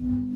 Mm-hmm.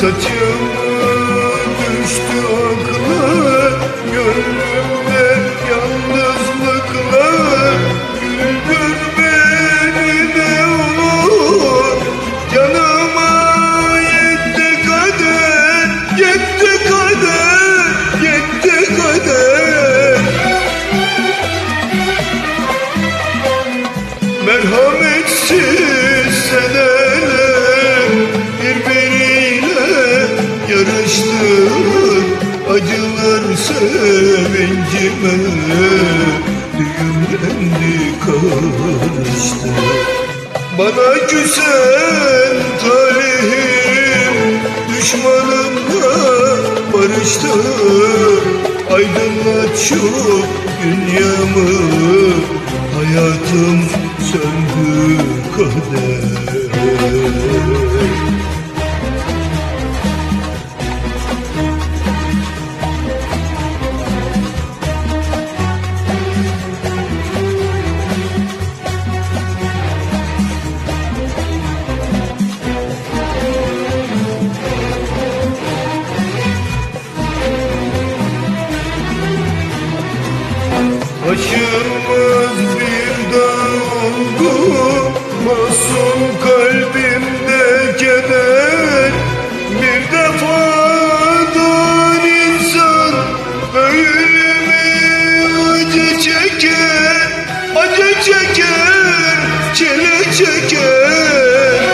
So do sevincime düğümlendi karıştı Bana küsen talihim düşmanımla barıştı. Aydınlat şu dünyamı Hayatım söndü kader çeker Acı çeker Çile çeker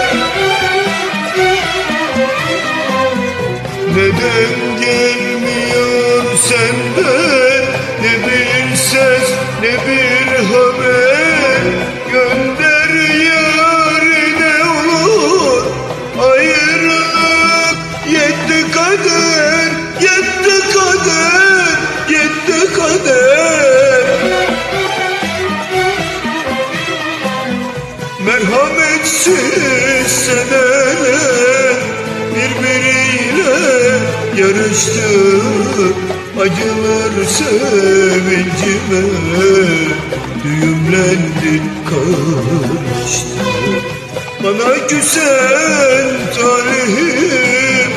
Neden gelmiyor senden? Ne bir ses ne bir haber? Gönder yarine olur ayrılık yetti kader seneler birbiriyle yarıştı. Acılar sevincime düğümlendi karıştı. Bana küsen talihim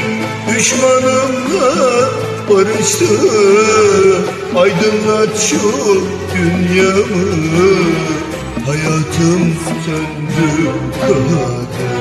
düşmanımla barıştı. Aydınlat şu dünyamı Hayatım söndü kader